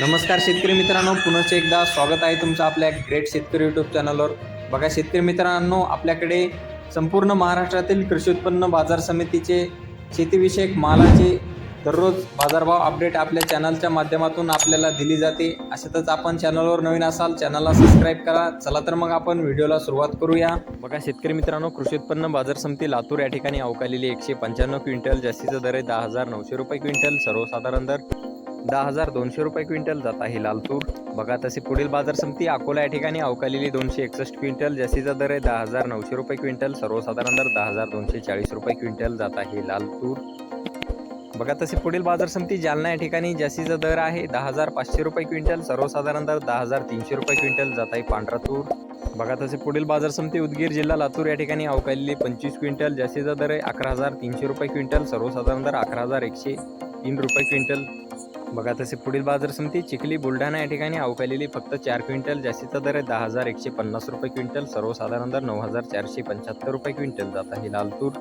नमस्कार शेतकरी मित्रांनो पुनश्च एकदा स्वागत आहे तुमचं आपल्या ग्रेट शेतकरी यूट्यूब चॅनलवर बघा शेतकरी मित्रांनो आपल्याकडे संपूर्ण महाराष्ट्रातील कृषी उत्पन्न बाजार समितीचे शेतीविषयक मालाचे दररोज बाजारभाव अपडेट आपल्या चॅनलच्या माध्यमातून आपल्याला दिली जाते. अशातच आपण चॅनलवर नवीन असाल चॅनलला सबस्क्राईब करा. चला तर मग आपण व्हिडिओला सुरुवात करूया. बघा शेतकरी मित्रांनो कृषी उत्पन्न बाजार समिती लातूर या ठिकाणी अवकालेली एकशे पंच्याण्णव क्विंटल जास्तीचा दर आहे दहा हजार नऊशे रुपये क्विंटल. सर्वसाधारण दर दहा हजार दोनशे रुपये क्विंटल जात आहे लाल तूर बघा तसे पुढील बाजार समिती अकोला या ठिकाणी अवकालेली दोनशे एकसष्ट क्विंटल जसीचा दर आहे दहा हजार नऊशे रुपये क्विंटल सर्वसाधारण दर दहा हजार दोनशे चाळीस रुपये क्विंटल जात आहे लाल तूर बघा तसे पुढील बाजार समिती जालना या ठिकाणी जसीचा दर आहे दहा हजार पाचशे रुपये क्विंटल सर्वसाधारण दर दहा हजार तीनशे रुपये क्विंटल जात आहे पांढरा तूर बघा तसे पुढील बाजार समिती उदगीर जिल्हा लातूर या ठिकाणी अवकालेली पंचवीस क्विंटल जास्तीचा दर आहे अकरा हजार तीनशे रुपये क्विंटल सर्वसाधारण दर अकरा हजार एकशे तीन रुपये क्विंटल. बघा तसे पुढील बाजार समिती चिखली बुलढाणा या ठिकाणी अवकालेली फक्त चार क्विंटल जास्तीचा दर आहे दहा हजार एकशे पन्नास रुपये क्विंटल सर्वसाधारण दर नऊ हजार चारशे पंच्याहत्तर रुपये क्विंटल जात आहे लाल तूर.